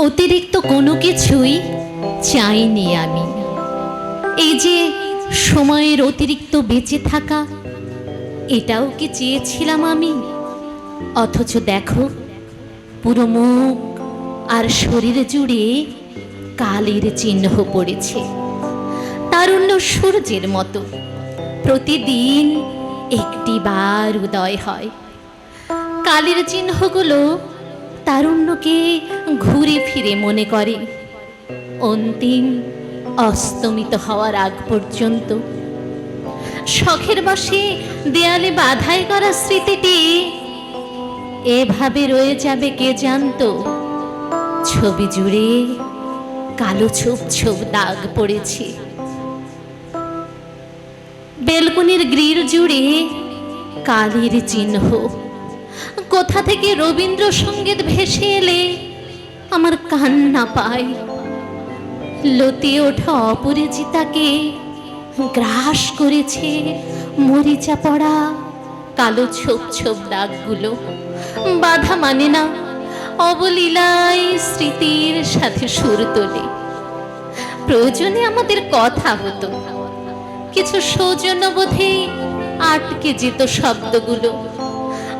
অতিরিক্ত কোনো কিছুই চাইনি আমি। এই যে সময়ের অতিরিক্ত বেঁচে থাকা, এটাও কি চেয়েছিলাম আমি? অথচ দেখো, পুরো মুখ আর শরীর জুড়ে কালের চিহ্ন পড়েছে। তারুণ্য সূর্যের মতো। প্রতিদিন একটি বার উদয় হয়। কালের চিহ্নগুলো তারুণ্যকে ঘুরে ফিরে মনে করে। অন্তিম অস্তমিত হওয়ার আগ পর্যন্ত শখের বসে দেয়ালে বাধাই করা স্মৃতিটি এভাবে রয়ে যাবে কে জানতো? ছবি জুড়ে কালো ছোপ ছোপ দাগ পড়েছে। বেলকুনির গ্রিল জুড়ে কালের চিহ্ন কোথা থেকে রবীন্দ্রসঙ্গীত ভেসে এলে আমার কান্না পায়। লতিয়ে ওঠা অপরিচিতাকে গ্রাস করেছে মরিচা পড়া, কালো ছোপ ছোপ দাগগুলো। বাধা মানে না অবলীলায় স্মৃতির সাথে সুর তোলে। প্রয়োজনে আমাদের কথা হতো। কিছু সৌজন্যবোধে আটকে যেত শব্দগুলো।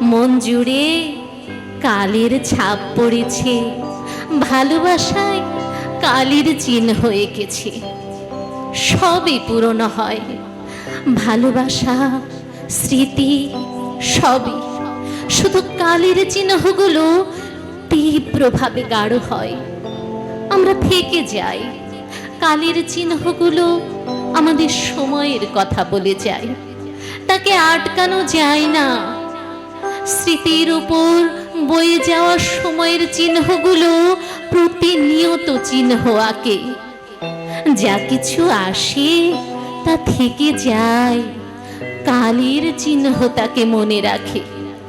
মন জুড়ে কালের ছাপ পড়েছে, ভালোবাসায় কালের চিহ্ন হয়ে গেছে। সবই পুরনো হয়, ভালোবাসা, স্মৃতি, সবই। শুধু কালের চিহ্নগুলো তীব্রভাবে গাঢ় হয়। আমরা থেকে যাই, কালের চিহ্নগুলো আমাদের সময়ের কথা বলে যায়। তাকে আটকানো যায় না। স্মৃতির উপর বয়ে যাওয়া সময়ের চিহ্নগুলো প্রতিনিয়ত চিহ্ন আঁকে। যা কিছু আসে তা থেকে যায়। কালের চিহ্ন তাকে মনে রাখে।